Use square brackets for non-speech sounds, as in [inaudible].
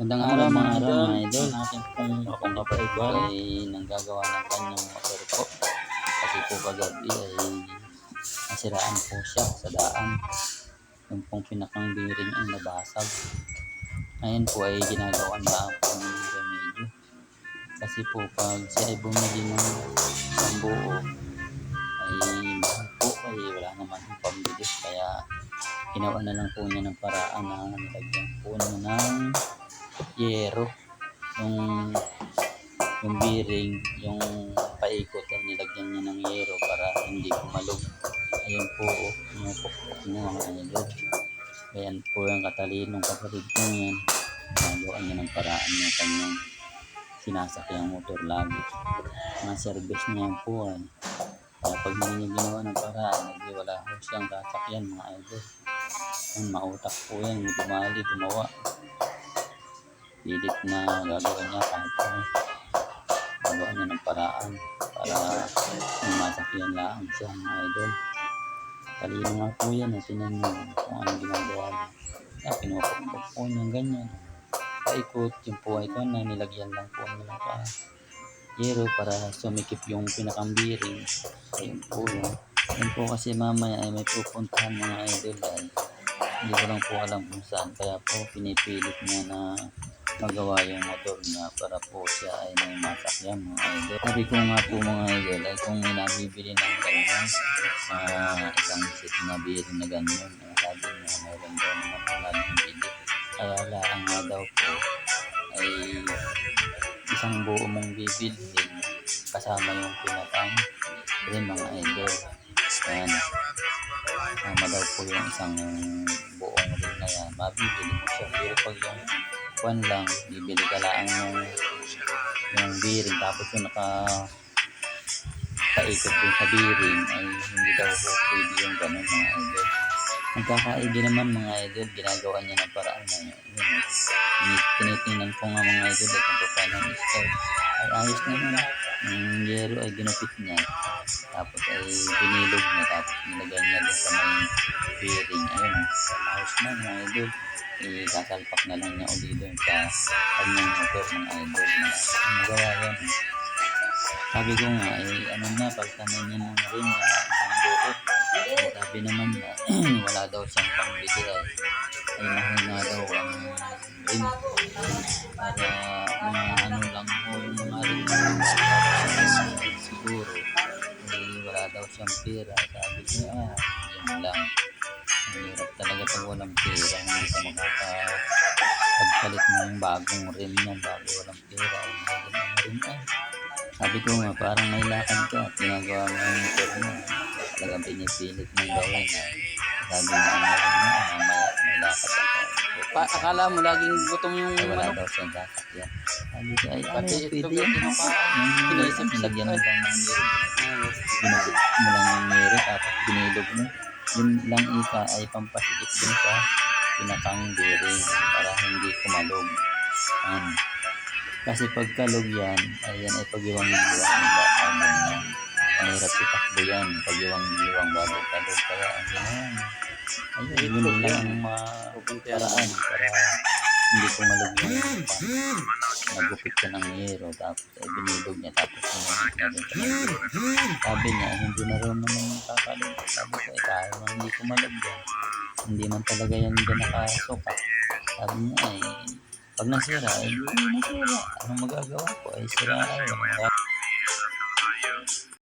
Magandang araw mga araw mga idol. Natin pong akong kapatid ko ay nanggagawa ng kanyang motor po. Kasi po kagabi ay nasiraan po siya sa daan. Yung pong pinakang bearing ay nabasag. Ngayon po ay ginagawa na po ng remedyo. Kasi po pag siya ay bumili ng isang buo ay mahal po ay wala naman yung pambili. Kaya ginawa na lang po niya ng paraan na nilagyan po niya ng yero yung yung bearing yung paikot ay nilagyan niya ng yero para hindi kumalog. Ayun po oh, pinupukpok niya mga idol ayan po yung katalinong kapatid ko yan nagawa niya ng paraan ng kanyang sinasakyang motor lagi. Mga service niya po ay kaya pag hindi niya ginawa ng paraan hindi wala ho siyang sasakyan mga idol. Yan mautak po yan dumali gumawa pilit na gagawin niya kahit ano. Gagawa niya ng paraan para masakyan lang siya mga idol. Talino nga po yan? Eh tinan kung ano ginagawa niya. Kaya pinupukpok po niya ganyan. Paikot yung po ito na nilagyan lang po niya ng pa yero para sumikip yung pinakang bearing ayun po yun. Yun po kasi mamaya ay may pupuntahan mga idol ay hindi ko lang po alam kung saan. Kaya po pinipilit niya na magawa yung motor niya para po siya ay may masakyan mga idol. Sabi ko nga po mga idol ay kung may nabibili ng ganyan sa isang set na bearing na ganyan ay sabi niya mayroon daw wala nang bili. Kaya lang nga daw po ay isang buo mong bibilhin kasama yung pinakang rin mga idol. Ayan. Kasama daw po yung isang buong rin na yan. Mabibili mo siya. Pero pag yung kwan lang, bibili ka lang ng yung bearing tapos yung naka paikot dun sa bearing ay hindi daw po pwede yung ganun mga idol. Nagkakaigi naman mga idol, ginagawa niya ng paraan na yun. Tinitingnan ko nga mga idol ay kung paano ang start. Ay ayos naman. Yung yero ay ginupit niya. Tapos ay binilog niya. Tapos nilagay niya doon sa may bearing. Ayun, ayos na mga idol. Ikasalpak na lang niya uli doon sa kanyang motor mga idol. Na magawa yan. Sabi ko nga, eh, ano na, pagtanay niya ng rin na isang buo. Eh, Sabi naman na [clears throat] wala daw siyang pangbili ay, ay mahal nga daw ang rin. Para mga siyang pera. Sabi ko, ah, yun lang. Ang hirap talaga pag walang pera. Hindi ka makakapagpalit ng bagong rim yan bago walang pera. Ang rim ay. Sabi ko nga, parang may lakad ka at ginagawa mo yung motor mo. Talagang pinipilit mong gawin. Sabi nga, ano rin mo, mamaya may lakad ako. Pa, akala mo laging gutom yung Ay, wala manok. daw siyang sasakyan. Sabi ko, ay, ano, Pati pwede itlog yan. yung. Yung Kinaisip siya. nilagyan mo lang ng Binasik mo lang ng niro, tapos binilog mo. Yun lang ika ay pampasikip din sa pinakang bearing para hindi kumalog. Yan. Kasi pagkalog yan, ayan ay pagiwang-giwang ang bakal yan. Ang hirap itakbo yan, pagiwang-giwang bago kalog. Kaya ang yan. Ayun, yun lang ang maparaan para hindi kumalog pan. Nagupit ka ng yero, tapos ay binilog niya, tapos ng Sabi niya, hindi na rin naman kakalog. Sabi ko, eh, kaya man hindi kumalog yan. Hindi man talaga yan dyan nakasukat. Sabi niya, eh, pag nasira, eh, hindi nasira. Anong magagawa ko? Ay, sira ay.